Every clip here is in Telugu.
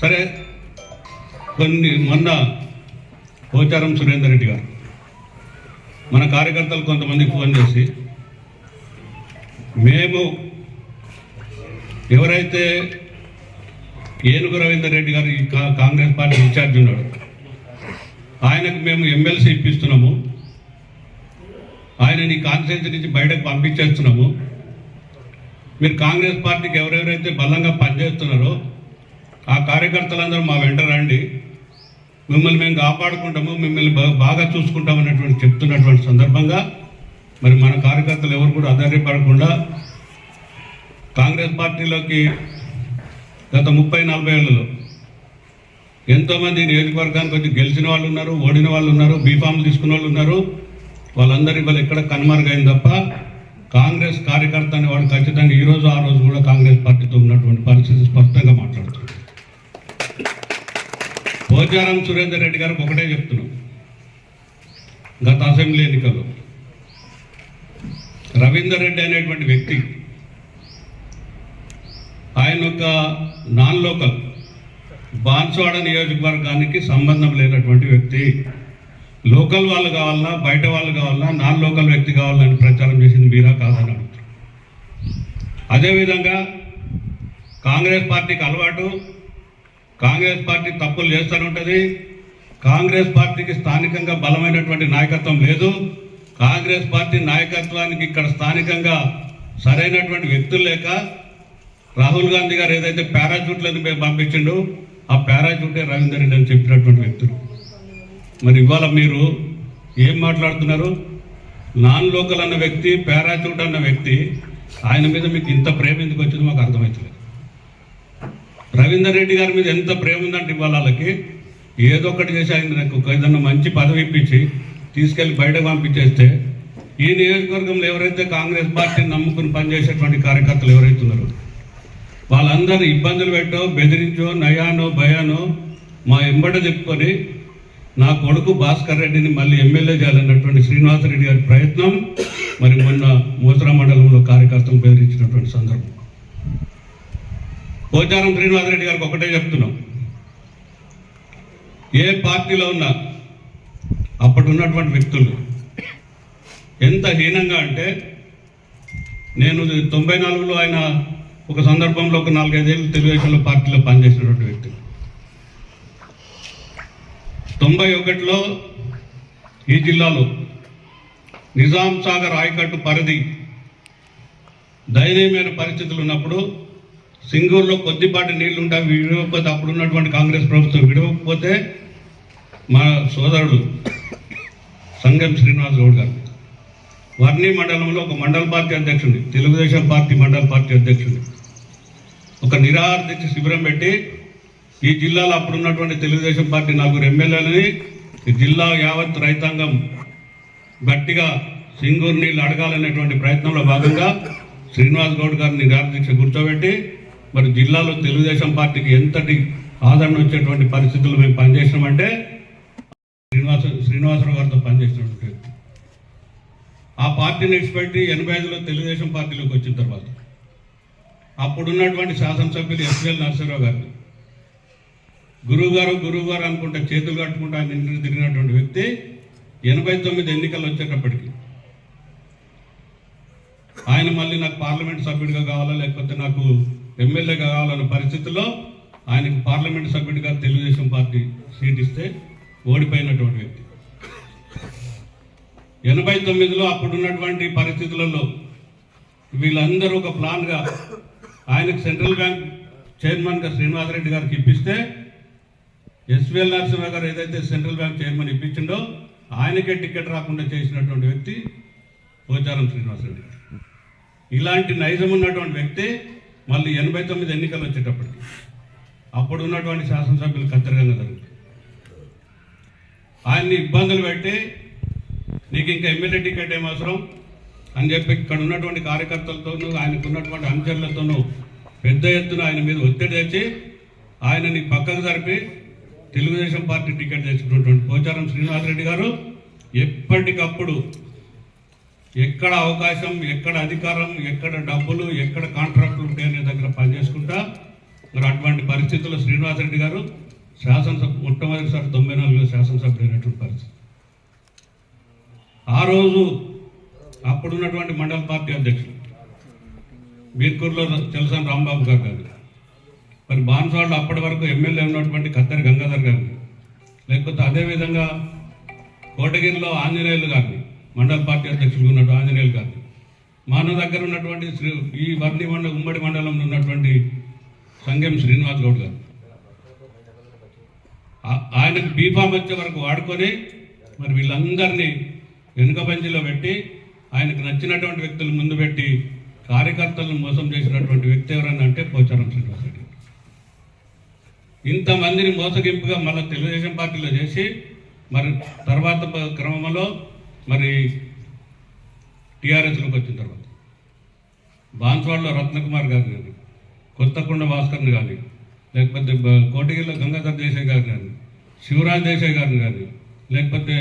సరే కొన్ని మొన్న పోచారం సురేందర్ రెడ్డి గారు. మన కార్యకర్తలు కొంతమందికి ఫోన్ చేసి మేము ఎవరైతే ఏనుగు రవీందర్ రెడ్డి గారు ఈ కా- కాంగ్రెస్ పార్టీ ఇన్ఛార్జ్ ఉన్నాడు ఆయనకు మేము ఎమ్మెల్సీ ఇప్పిస్తున్నాము. ఆయన నీ కాన్స్టిట్యూన్సీ నుంచి బయటకు పంపించేస్తున్నాము. మీరు కాంగ్రెస్ పార్టీకి ఎవరెవరైతే బలంగా పనిచేస్తున్నారో ఆ కార్యకర్తలందరూ మా వెంట రండి. మిమ్మల్ని మేము కాపాడుకుంటాము మిమ్మల్ని బాగా చూసుకుంటాం అనేటువంటి చెప్తున్నటువంటి సందర్భంగా మరి మన కార్యకర్తలు ఎవరు కూడా ఆధారపడకుండా కాంగ్రెస్ పార్టీలోకి గత ముప్పై నలభై ఏళ్ళలో ఎంతోమంది నియోజకవర్గానికి వచ్చి గెలిచిన వాళ్ళు ఉన్నారు ఓడిన వాళ్ళు ఉన్నారు బీఫామ్లు తీసుకున్న వాళ్ళు ఉన్నారు. వాళ్ళందరి ఇవాళ ఎక్కడ కనుమరుగైంది తప్ప కాంగ్రెస్ కార్యకర్త అనేవాడు ఖచ్చితంగా ఈ రోజు ఆ రోజు కూడా కాంగ్రెస్ పార్టీతో ఉన్నటువంటి పరిస్థితి స్పష్టంగా మాట్లాడుతున్నారు పోచారం సురేందర్ రెడ్డి గారికి ఒకటే చెప్తున్నాం. గత అసెంబ్లీ ఎన్నికల్లో రవీందర్ రెడ్డి అనేటువంటి వ్యక్తి ఆయన యొక్క నాన్ లోకల్ బాన్సువాడ నియోజకవర్గానికి సంబంధం లేనటువంటి వ్యక్తి. లోకల్ వాళ్ళు కావాలన్నా బయట వాళ్ళు కావాలన్నా నాన్ లోకల్ వ్యక్తి కావాలని ప్రచారం చేసింది మీరా కాదని అడుగుతారు అదేవిధంగా కాంగ్రెస్ పార్టీకి అలవాటు కాంగ్రెస్ పార్టీ తప్పులు చేస్తూనే కాంగ్రెస్ పార్టీకి స్థానికంగా బలమైనటువంటి నాయకత్వం లేదు. కాంగ్రెస్ పార్టీ నాయకత్వానికి ఇక్కడ స్థానికంగా సరైనటువంటి వ్యక్తులు లేక రాహుల్ గాంధీ గారు ఏదైతే పారాచూట్లను మేము పంపించిండు ఆ పారాచూటే రవీందర్ రెడ్డి అని చెప్పినటువంటి వ్యక్తులు. మరి ఇవాళ మీరు ఏం మాట్లాడుతున్నారు? నాన్ లోకల్ అన్న వ్యక్తి పారాచూట్ అన్న వ్యక్తి ఆయన మీద మీకు ఇంత ప్రేమ ఎందుకు వచ్చిందో మాకు అర్థమవుతుంది రవీందర్ రెడ్డి గారి మీద ఎంత ప్రేమ ఉందంటే ఇవాళ వాళ్ళకి ఏదో ఒకటి చేసి ఆయన నాకు ఒక ఏదన్నా మంచి పదవి ఇప్పించి తీసుకెళ్ళి బయటకు పంపించేస్తే ఈ నియోజకవర్గంలో ఎవరైతే కాంగ్రెస్ పార్టీని నమ్ముకుని పనిచేసేటువంటి కార్యకర్తలు ఎవరైతే ఉన్నారో వాళ్ళందరూ ఇబ్బందులు పెట్టో బెదిరించో నయానో భయానో మా ఎంబట చెప్పుకొని నా కొడుకు భాస్కర్ రెడ్డిని మళ్ళీ ఎమ్మెల్యే చేయాలన్నటువంటి శ్రీనివాసరెడ్డి గారి ప్రయత్నం మరి మొన్న మూసరా మండలంలో కార్యకర్తలు బెదిరించినటువంటి సందర్భం. పోచారం శ్రీనివాసరెడ్డి గారికి ఒకటే చెప్తున్నాం. ఏ పార్టీలో ఉన్నా అప్పటి ఉన్నటువంటి వ్యక్తులు ఎంత హీనంగా అంటే నేను తొంభై నాలుగులో ఆయన ఒక సందర్భంలో ఒక నాలుగైదేళ్ళు తెలుగుదేశంలో పార్టీలో పనిచేసినటువంటి వ్యక్తి. తొంభై ఒకటిలో ఈ జిల్లాలో నిజాం సాగర్ ఆయకట్టు పరిధి దయనీయమైన పరిస్థితులు ఉన్నప్పుడు సింగూరులో కొద్దిపాటి నీళ్ళు ఉంటాయి విడవకపోతే అప్పుడు ఉన్నటువంటి కాంగ్రెస్ ప్రభుత్వం విడవకపోతే మా సోదరుడు సంగం శ్రీనివాస్ గౌడ్ గారు వర్ణి మండలంలో ఒక మండల పార్టీ అధ్యక్షుడి తెలుగుదేశం పార్టీ మండల పార్టీ అధ్యక్షుడి ఒక నిరాహార దీక్ష శిబిరం పెట్టి ఈ జిల్లాలో అప్పుడు ఉన్నటువంటి తెలుగుదేశం పార్టీ నలుగురు ఎమ్మెల్యేలని ఈ జిల్లా యావత్ రైతాంగం గట్టిగా సింగూరు నీళ్ళు అడగాలనేటువంటి ప్రయత్నంలో భాగంగా శ్రీనివాస్ గౌడ్ గారిని నిరాహార దీక్ష కూర్చోబెట్టి మరి జిల్లాలో తెలుగుదేశం పార్టీకి ఎంతటి ఆదరణ వచ్చేటువంటి పరిస్థితులు మేము పనిచేసినామంటే శ్రీనివాస శ్రీనివాసరావు గారితో పనిచేసినటువంటి ఆ పార్టీని విడిచిపెట్టి ఎనభై ఐదులో తెలుగుదేశం పార్టీలోకి వచ్చిన తర్వాత అప్పుడున్నటువంటి శాసనసభ్యులు ఎస్ఎల్ నరసింహరావు గారు గురువు గారు గురువు గారు అనుకుంటే చేతులు కట్టుకుంటా ఆయన ఇంటికి తిరిగినటువంటి వ్యక్తి ఎనభై తొమ్మిది ఎన్నికలు వచ్చేటప్పటికి ఆయన మళ్ళీ నాకు పార్లమెంట్ సభ్యుడిగా కావాలా లేకపోతే నాకు ఎమ్మెల్యే కావాలన్న పరిస్థితుల్లో ఆయనకు పార్లమెంట్ సభ్యుడిగా తెలుగుదేశం పార్టీ సీట్ ఇస్తే ఓడిపోయినటువంటి వ్యక్తి. ఎనభై తొమ్మిదిలో అప్పుడున్నటువంటి పరిస్థితులలో వీళ్ళందరూ ఒక ప్లాన్గా ఆయనకు సెంట్రల్ బ్యాంక్ చైర్మన్గా శ్రీనివాసరెడ్డి గారికి ఇప్పిస్తే ఎస్విఎల్ నరసింహ గారు ఏదైతే సెంట్రల్ బ్యాంక్ చైర్మన్ ఇప్పించిండో ఆయనకే టికెట్ రాకుండా చేసినటువంటి వ్యక్తి పోచారం శ్రీనివాసరెడ్డి. గారు ఇలాంటి నైజం ఉన్నటువంటి వ్యక్తి మళ్ళీ ఎనభై తొమ్మిది ఎన్నికలు వచ్చేటప్పటికి అప్పుడు ఉన్నటువంటి శాసనసభ్యులు కత్తెరగంగా జరుగుతుంది ఆయన్ని ఇబ్బందులు పెట్టి నీకు ఇంకా ఎమ్మెల్యే టికెట్ ఏం అవసరం అని చెప్పి ఇక్కడ ఉన్నటువంటి కార్యకర్తలతోనూ ఆయనకు ఉన్నటువంటి అనుచరులతోనూ పెద్ద ఎత్తున ఆయన మీద ఒత్తిడి తెచ్చి ఆయనని పక్కకు జరిపి తెలుగుదేశం పార్టీ టికెట్ తెచ్చుకున్నటువంటి పోచారం శ్రీనివాసరెడ్డి గారు ఎప్పటికప్పుడు ఎక్కడ అవకాశం ఎక్కడ అధికారం ఎక్కడ డబ్బులు ఎక్కడ కాంట్రాక్టులు ఉంటాయనే దగ్గర పనిచేసుకుంటా. మరి అటువంటి పరిస్థితుల్లో శ్రీనివాసరెడ్డి గారు శాసనసభ మొట్టమొదటిసారి తొంభై నాలుగులో శాసనసభ అయినటువంటి పరిస్థితి. ఆ రోజు అప్పుడున్నటువంటి మండల పార్టీ అధ్యక్షులు బీర్కూర్లో తెలుసాని రాంబాబు గారు గారు. మరి బాన్సాళ్ళు అప్పటి వరకు ఎమ్మెల్యే ఉన్నటువంటి కత్తెర గంగాధర్ గారిని లేకపోతే అదేవిధంగా కోటగిరిలో ఆంజనేయులు గారిని మండల పార్టీ అధ్యక్షుడు ఉన్నట్టు ఆంజనేయులు గారు. మన దగ్గర ఉన్నటువంటి శ్రీ ఈ వర్ణి మండల ఉమ్మడి మండలంలో ఉన్నటువంటి సంగం శ్రీనివాస్ గౌడ్ గారు. ఆయనకు బీఫామ్ వచ్చే వరకు వాడుకొని మరి వీళ్ళందరినీ వెనుక పంచిలో పెట్టి ఆయనకు నచ్చినటువంటి వ్యక్తులు ముందు పెట్టి కార్యకర్తలను మోసం చేసినటువంటి వ్యక్తి ఎవరన్నా అంటే పోచారం శ్రీనివాసరెడ్డి ఇంతమందిని మోసగింపుగా మళ్ళీ తెలుగుదేశం పార్టీలో చేసి మరి తర్వాత క్రమంలో మరి టీఆర్ఎస్లోకి వచ్చిన తర్వాత బాన్స్వాడలో రత్నకుమార్ గారు కానీ కొత్తకొండ భాస్కర్ని కానీ లేకపోతే కోటగిరిలో గంగాధర్ దేశాయ్ గారు కానీ శివరాజ్ దేశాయ్ గారిని కానీ లేకపోతే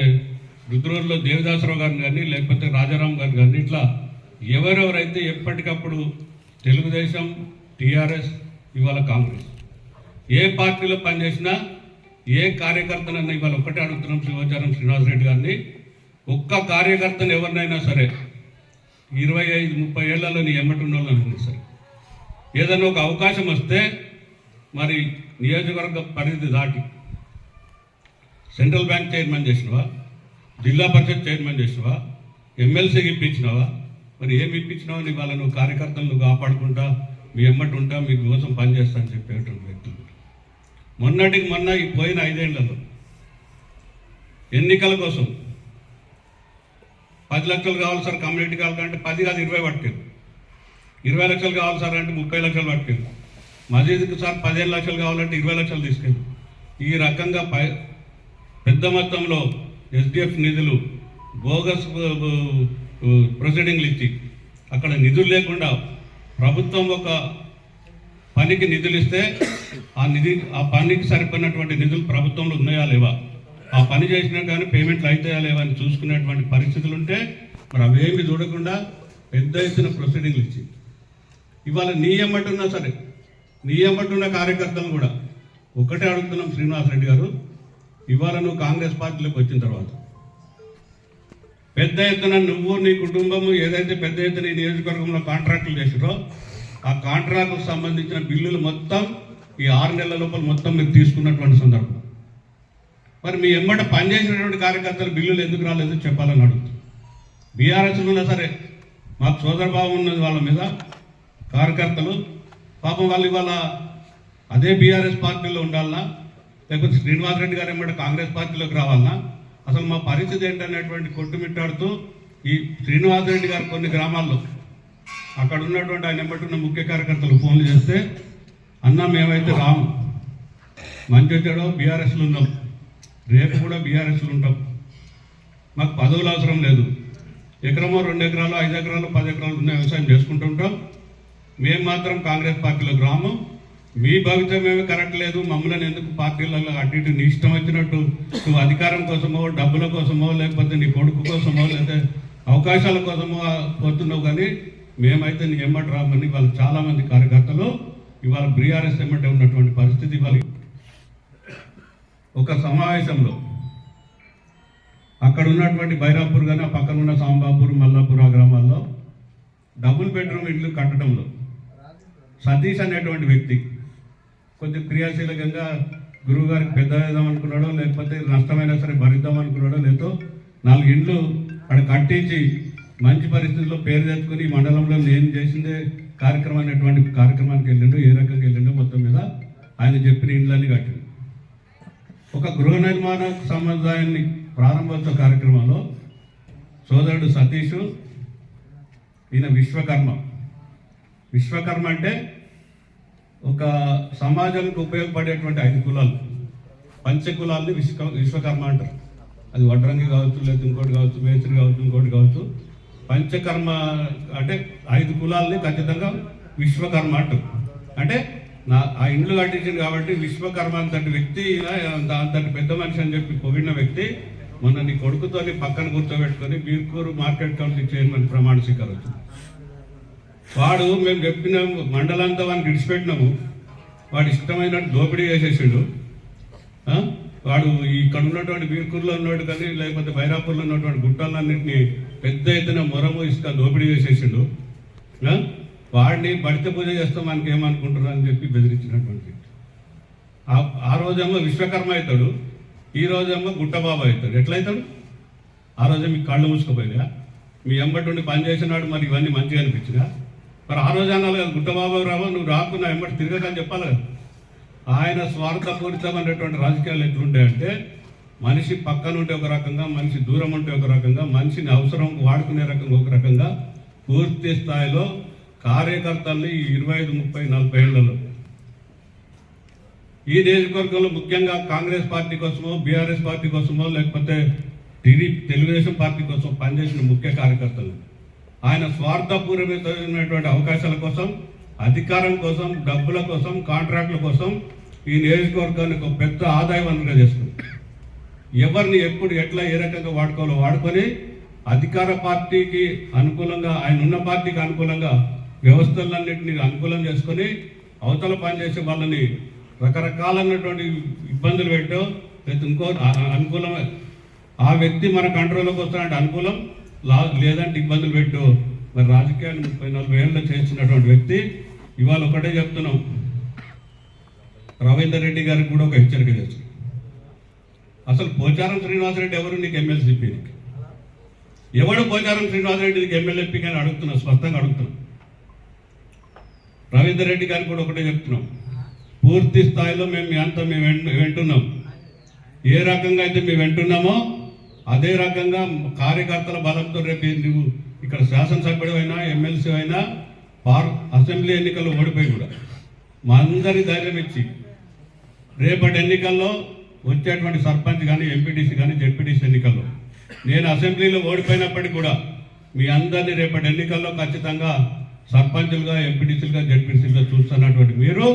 రుద్రూరులో దేవదాసరావు గారిని కానీ లేకపోతే రాజారాం గారిని కానీ ఇట్లా ఎవరెవరైతే ఎప్పటికప్పుడు తెలుగుదేశం టీఆర్ఎస్ ఇవాళ కాంగ్రెస్ ఏ పార్టీలో పనిచేసినా ఏ కార్యకర్తనన్నా ఇవాళ ఒకటే అడుగుతున్నాం శివాచారం శ్రీనివాసరెడ్డి గారిని ఒక్క కార్యకర్తను ఎవరినైనా సరే ఇరవై ఐదు ముప్పై ఏళ్ళలో నీ ఎమ్మటి ఉన్న వాళ్ళని సరే. ఏదైనా ఒక అవకాశం వస్తే మరి నియోజకవర్గ పరిధి దాటి సెంట్రల్ బ్యాంక్ చైర్మన్ చేసినవా? జిల్లా పరిషత్ చైర్మన్ చేసినవా? ఎమ్మెల్సీకి ఇప్పించినవా? మరి ఏమి ఇప్పించినావు? నీ వాళ్ళ నువ్వు కార్యకర్తలను కాపాడుకుంటా మీ ఎమ్మటి ఉంటా మీ కోసం పనిచేస్తా అని చెప్పేటువంటి వ్యక్తులు. మొన్నటికి మొన్న ఈ పోయిన ఐదేళ్ళలో ఎన్నికల కోసం పది లక్షలు కావాలి సార్ కమ్యూనిటీ కావాలంటే పది కాదు ఇరవై పట్టారు ఇరవై లక్షలు కావాలి సార్ అంటే ముప్పై లక్షలు పట్టారు మసీదుకి సార్ పదిహేను లక్షలు కావాలంటే ఇరవై లక్షలు తీసుకెళ్ళి. ఈ రకంగా పై పెద్ద మొత్తంలో ఎస్డిఎఫ్ నిధులు బోగస్ ప్రొసీడింగ్లు ఇచ్చి అక్కడ నిధులు లేకుండా ప్రభుత్వం ఒక పనికి నిధులు ఇస్తే ఆ నిధి ఆ పనికి సరిపోయినటువంటి నిధులు ప్రభుత్వంలో ఉన్నాయా లేవా? ఆ పని చేసినా కానీ పేమెంట్లు అవుతాయా లేవని చూసుకునేటువంటి పరిస్థితులు ఉంటే మరి అవేమి చూడకుండా పెద్ద ఎత్తున ప్రొసీడింగ్లు ఇచ్చి. ఇవాళ నీ ఎమ్మటున్నా సరే నీ ఎమ్మటున్న కార్యకర్తలు కూడా ఒకటే అడుగుతున్నాం శ్రీనివాసరెడ్డి గారు ఇవాళ నువ్వు కాంగ్రెస్ పార్టీలోకి వచ్చిన తర్వాత. పెద్ద ఎత్తున నువ్వు నీ కుటుంబము ఏదైతే పెద్ద ఎత్తున ఈ నియోజకవర్గంలో కాంట్రాక్టులు చేసిరో ఆ కాంట్రాక్టుకు సంబంధించిన బిల్లులు మొత్తం ఈ ఆరు నెలల లోపల మొత్తం మీరు తీసుకున్నటువంటి సందర్భం. మరి మీ ఎమ్మట పనిచేసినటువంటి కార్యకర్తలు బిల్లులు ఎందుకు రాలేదు చెప్పాలని అడుగుతుంది బీఆర్ఎస్లో ఉన్నా సరే మాకు సోదరభావం ఉన్నది వాళ్ళ మీద కార్యకర్తలు పాపం వాళ్ళు ఇవాళ అదే బీఆర్ఎస్ పార్టీలో ఉండాలన్నా లేకపోతే శ్రీనివాస్ రెడ్డి గారు ఎమ్మట కాంగ్రెస్ పార్టీలోకి రావాలన్నా అసలు మా పరిస్థితి ఏంటనేటువంటి కొట్టుమిట్టాడుతూ ఈ శ్రీనివాస్ రెడ్డి గారు కొన్ని గ్రామాల్లో అక్కడ ఉన్నటువంటి ఆయన ఎమ్మటి ఉన్న ముఖ్య కార్యకర్తలు ఫోన్లు చేస్తే అన్న మేమైతే రాము. మంచి వచ్చాడో బీఆర్ఎస్లో ఉన్నాం. రేపు కూడా బీఆర్ఎస్లు ఉంటాం. మాకు పదవులు అవసరం లేదు. ఎకరమో రెండు ఎకరాలు ఐదు ఎకరాలు పది ఎకరాలు ఉన్న వ్యవసాయం చేసుకుంటుంటాం మేము మాత్రం కాంగ్రెస్ పార్టీలోకి రాము మీ భవితం ఏమీ కరెక్ట్ లేదు. మమ్మల్ని ఎందుకు పార్టీలలో అటు ఇటు నీ ఇష్టం వచ్చినట్టు నువ్వు అధికారం కోసమో డబ్బుల కోసమో లేకపోతే నీ కొడుకు కోసమో లేకపోతే అవకాశాల కోసమో పోతున్నావు కానీ మేమైతే నీ ఎమ్మటి రామని వాళ్ళు చాలామంది కార్యకర్తలు ఇవాళ బీఆర్ఎస్ ఎమ్మటే ఉన్నటువంటి పరిస్థితి ఇవాళ ఒక సమావేశంలో అక్కడ ఉన్నటువంటి బైరాపూర్ కానీ పక్కన ఉన్న సాంబాపూర్ మల్లాపూర్ ఆ గ్రామాల్లో డబుల్ బెడ్రూమ్ ఇల్లు కట్టడంలో సతీష్ అనేటువంటి వ్యక్తి కొంచెం క్రియాశీలకంగా గురువు గారికి పెద్ద వేద్దాం అనుకున్నాడో లేకపోతే నష్టమైనా సరే భరిద్దాం అనుకున్నాడో లేదో నాలుగు ఇండ్లు అక్కడ కట్టించి మంచి పరిస్థితుల్లో పేరు తెచ్చుకొని మండలంలో నేను చేసిందే కార్యక్రమం అనేటువంటి కార్యక్రమానికి వెళ్ళిండు ఏ రకంగా వెళ్ళిండో మొత్తం మీద ఆయన చెప్పిన ఇండ్లన్నీ కట్టిండు. ఒక గృహ నిర్మాణ సముదాయాన్ని ప్రారంభోత్సవ కార్యక్రమంలో సోదరుడు సతీష్ ఈయన విశ్వకర్మ. విశ్వకర్మ అంటే ఒక సమాజానికి ఉపయోగపడేటువంటి ఐదు కులాలు. పంచ కులాలని విశ్వ విశ్వకర్మ అంటారు. అది వడ్రంగి కావచ్చు లేదు ఇంకోటి కావచ్చు మేస్త్రి కావచ్చు ఇంకోటి కావచ్చు. పంచకర్మ అంటే ఐదు కులాలని ఖచ్చితంగా విశ్వకర్మ అంటారు. అంటే నా ఆ ఇండ్లు కట్టించింది కాబట్టి విశ్వకర్మ అంతటి వ్యక్తి అంతటి పెద్ద మనిషి అని చెప్పి పొగిడిన వ్యక్తి మొన్న నీ కొడుకుతోని పక్కన కూర్చోబెట్టుకొని బీర్కూరు మార్కెట్ కమిటీ చైర్మన్ ప్రమాణ స్వీకారం వచ్చింది. వాడు మేము చెప్పిన మండలంతా వాడిని విడిచిపెట్టినాము. వాడు ఇష్టమైనట్టు దోపిడీ చేసేసాడు. వాడు ఇక్కడ ఉన్నటువంటి బీర్కూరులో ఉన్నాడు కానీ లేకపోతే బైరాపూర్లో ఉన్నటువంటి గుట్టాలన్నింటినీ పెద్ద ఎత్తున మొరము ఇసుక దోపిడీ చేసేసిండు. వాడిని బడిత పూజ చేస్తాం మనకి ఏమనుకుంటారు అని చెప్పి బెదిరించినటువంటి ఆ- రోజేమో విశ్వకర్మ అవుతాడు ఈ రోజేమో గుట్టబాబు అవుతాడు. ఎట్లయితాడు? ఆ రోజే మీకు కళ్ళు మూసుకుపోయినా? మీ ఎంబటి ఉండి పని చేసినాడు మరి ఇవన్నీ మంచిగా అనిపించినా? మరి ఆ రోజు అనాలి కదా గుట్టబాబు రావు? నువ్వు రాకున్నా ఎంబటి తిరగకని చెప్పాలి కదా. ఆయన స్వార్థపూరితమైనటువంటి రాజకీయాలు ఎట్లుంటాయంటే మనిషి పక్కన ఉంటే ఒక రకంగా మనిషి దూరం ఉంటే ఒక రకంగా మనిషిని అవసరం వాడుకునే రకంగా ఒక రకంగా పూర్తి స్థాయిలో కార్యకర్తల్ని ఈ ఇరవై ఐదు ముప్పై నలభై ఏళ్ళలో. ఈ నియోజకవర్గంలో ముఖ్యంగా కాంగ్రెస్ పార్టీ కోసమో బీఆర్ఎస్ పార్టీ కోసమో లేకపోతే టీడీపీ తెలుగుదేశం పార్టీ కోసం పనిచేసిన ముఖ్య కార్యకర్తలు. ఆయన స్వార్థపూర్వమైనటువంటి అవకాశాల కోసం అధికారం కోసం డబ్బుల కోసం కాంట్రాక్టుల కోసం ఈ నియోజకవర్గాన్ని ఒక పెద్ద ఆదాయ వనరుగా చేసుకుంది. ఎవరిని ఎప్పుడు ఎట్లా ఏ రకంగా వాడుకోవాలో వాడుకొని అధికార పార్టీకి అనుకూలంగా ఆయన ఉన్న పార్టీకి అనుకూలంగా వ్యవస్థలన్నింటినీ అనుకూలం చేసుకొని అవతల పనిచేసే వాళ్ళని రకరకాలైనటువంటి ఇబ్బందులు పెట్టో లేకపోతే ఇంకో అనుకూలం అనుకూలమే ఆ వ్యక్తి మన కంట్రోల్లోకి వస్తానంటే అనుకూలం లా- లేదంటే ఇబ్బందులు పెట్టు మరి రాజకీయాన్ని ముప్పై నలభై ఏళ్ళు చేసినటువంటి వ్యక్తి ఇవాళ ఒకటే చెప్తున్నాం. రవీందర్ రెడ్డి గారికి కూడా ఒక హెచ్చరిక చేస్తున్నాం. అసలు పోచారం శ్రీనివాసరెడ్డి ఎవరు? నీకు ఎమ్మెల్సీపీ ఎవడు పోచారం శ్రీనివాసరెడ్డి నీకు ఎమ్మెల్యేపీ కానీ అని అడుగుతున్నా స్పష్టంగా అడుగుతున్నా. రవీందర్ రెడ్డి గారికి కూడా ఒకటే చెప్తున్నాం. పూర్తి స్థాయిలో మేము మీ అంతా మేము వింటున్నాం. ఏ రకంగా అయితే మేము వింటున్నామో అదే రకంగా కార్యకర్తల బలంతో రేపు నువ్వు ఇక్కడ శాసనసభ్యుడు అయినా ఎమ్మెల్సీ అయినా పార్ అసెంబ్లీ ఎన్నికల్లో ఓడిపోయి కూడా. మా అందరి ధైర్యం ఇచ్చి రేపటి ఎన్నికల్లో వచ్చేటువంటి సర్పంచ్ కానీ ఎంపీటీసీ కానీ జెడ్పీటీసీ ఎన్నికల్లో. నేను అసెంబ్లీలో ఓడిపోయినప్పటికీ కూడా మీ అందరినీ రేపటి ఎన్నికల్లో ఖచ్చితంగా సర్పంచులుగా ఎంపీడీసీలుగా జడ్పీసీలుగా చూస్తున్నటువంటి మీరు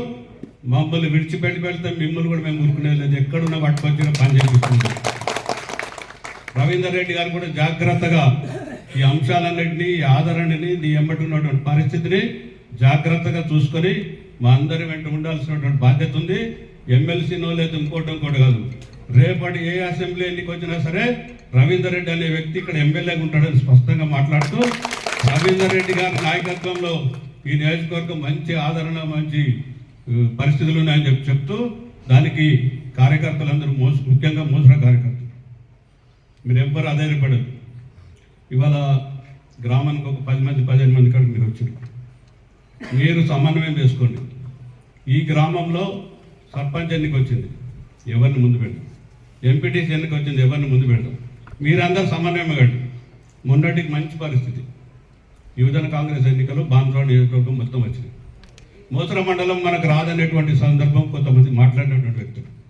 మమ్మల్ని విడిచిపెట్టి పెడితే మిమ్మల్ని కూడా మేము ఊరుకునేది లేదు. ఎక్కడున్నా పట్టుకొచ్చిన పని చేపిస్తుంది. రవీందర్ రెడ్డి గారు కూడా జాగ్రత్తగా ఈ అంశాలన్నింటినీ ఈ ఆదరణని నీ ఎంబటి ఉన్నటువంటి పరిస్థితిని జాగ్రత్తగా చూసుకొని మా అందరి వెంట ఉండాల్సినటువంటి బాధ్యత ఉంది. ఎమ్మెల్సీనో లేదు ఇంకోటి ఇంకోటి కాదు. రేపటి ఏ అసెంబ్లీ ఎన్నికొచ్చినా సరే రవీందర్ రెడ్డి అనే వ్యక్తి ఇక్కడ ఎమ్మెల్యేగా ఉంటాడని స్పష్టంగా మాట్లాడుతూ రవీందర్ రెడ్డి గారి నాయకత్వంలో ఈ నియోజకవర్గం మంచి ఆదరణ మంచి పరిస్థితులు ఉన్నాయని చెప్పి చెప్తూ దానికి కార్యకర్తలందరూ మోస ముఖ్యంగా మోసర కార్యకర్తలు. మీరు ఎవ్వరు అధైర్యపడరు. ఇవాళ గ్రామానికి ఒక పది మంది పదిహేను మంది కాడికి మీరు వచ్చారు మీరు సమన్వయం చేసుకోండి. ఈ గ్రామంలో సర్పంచ్ ఎన్నిక వచ్చింది ఎవరిని ముందు పెడతాం? ఎంపీటీసీ ఎన్నిక వచ్చింది ఎవరిని ముందు పెడతాం? మీరందరూ సమన్వయం కండి. మొన్నటికి మంచి పరిస్థితి. యువజన కాంగ్రెస్ ఎన్నికలు బాన్సవాడ నియోజకవర్గం మొత్తం వచ్చినాయి. మోసర మండలం మనకు రాదనేటువంటి సందర్భం కొంతమంది మాట్లాడినటువంటి వ్యక్తులు.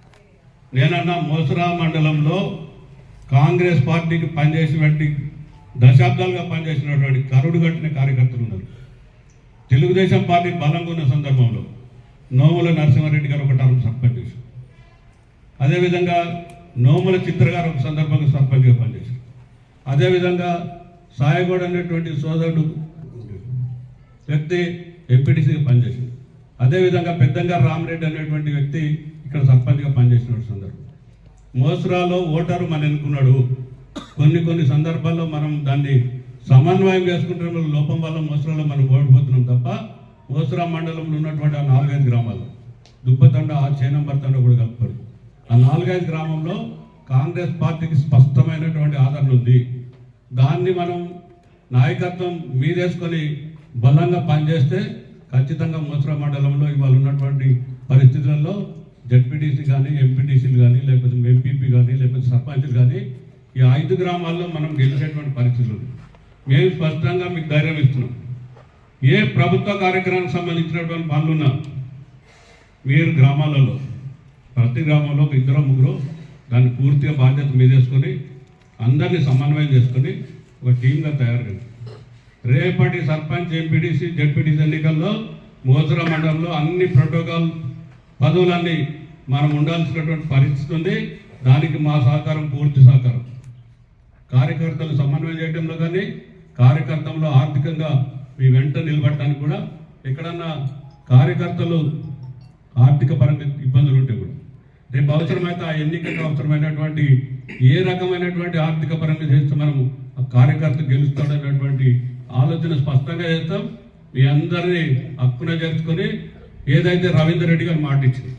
నేనన్నా మోసరా మండలంలో కాంగ్రెస్ పార్టీకి పనిచేసినటువంటి దశాబ్దాలుగా పనిచేసినటువంటి కరుడు కట్టిన కార్యకర్తలు ఉన్నారు. తెలుగుదేశం పార్టీ బలంగా ఉన్న సందర్భంలో నోముల నరసింహారెడ్డి గారు ఒక టర్మ్ సర్పంచ్ చేశారు. అదేవిధంగా నోముల చిత్ర గారు ఒక సందర్భంగా సర్పంచ్గా పనిచేశారు. అదేవిధంగా సాయగౌడ్ అనేటువంటి సోదరుడు వ్యక్తి ఎంపీటీసీగా పనిచేసింది అదేవిధంగా పెద్దంగా రామరెడ్డి అనేటువంటి వ్యక్తి ఇక్కడ సర్పంచ్గా పనిచేసిన సందర్భం. మోసరాలో ఓటరు మన ఎన్నుకున్నాడు. కొన్ని కొన్ని సందర్భాల్లో మనం దాన్ని సమన్వయం చేసుకుంటే లోపం వల్ల మోసరాలో మనం ఓడిపోతున్నాం తప్ప మోసరా మండలంలో ఉన్నటువంటి ఆ నాలుగైదు గ్రామాలు దుబ్బతండ ఆ చైనంబర్ తండ కూడా కలుపుతారు ఆ నాలుగైదు గ్రామంలో కాంగ్రెస్ పార్టీకి స్పష్టమైనటువంటి ఆదరణ ఉంది. దాన్ని మనం నాయకత్వం మీదేసుకొని బలంగా పనిచేస్తే ఖచ్చితంగా ముసరా మండలంలో ఇవాళ ఉన్నటువంటి పరిస్థితులలో జడ్పీటీసీ కానీ ఎంపీటీసీలు కానీ లేకపోతే ఎంపీపీ కానీ లేకపోతే సర్పంచ్లు కానీ ఈ ఐదు గ్రామాల్లో మనం గెలిచేటువంటి పరిస్థితులు మేము స్పష్టంగా మీకు ధైర్యం ఇస్తున్నాం. ఏ ప్రభుత్వ కార్యక్రమానికి సంబంధించినటువంటి పనులున్నా మీరు గ్రామాలలో ప్రతి గ్రామంలో ఒక ఇద్దరు ముగ్గురు దాన్ని పూర్తిగా బాధ్యత మీదేసుకొని అందరినీ సమన్వయం చేసుకొని ఒక టీంగా తయారు రేపటి సర్పంచ్ ఎంపీటీసీ జడ్పీటీసీ ఎన్నికల్లో మోసరా మండలంలో అన్ని ప్రోటోకాల్ పదవులన్నీ మనం ఉండాల్సినటువంటి పరిస్థితి ఉంది. దానికి మా సహకారం పూర్తి సహకారం. కార్యకర్తలు సమన్వయం చేయడంలో కానీ కార్యకర్తంలో ఆర్థికంగా మీ వెంట నిలబడటానికి కూడా ఎక్కడన్నా కార్యకర్తలు ఆర్థిక పరంగా ఇబ్బందులు ఉంటే కూడా. రేపు అవసరమైతే ఆ ఎన్నికకు అవసరమైనటువంటి ఏ రకమైనటువంటి ఆర్థిక పరంగా చేస్తే మనము ఆ కార్యకర్త గెలుస్తాడనేటువంటి ఆలోచన స్పష్టంగా చేస్తాం. మీ అందరినీ హక్కున చేర్చుకొని ఏదైతే రవీందర్ రెడ్డి గారు మాట ఇచ్చింది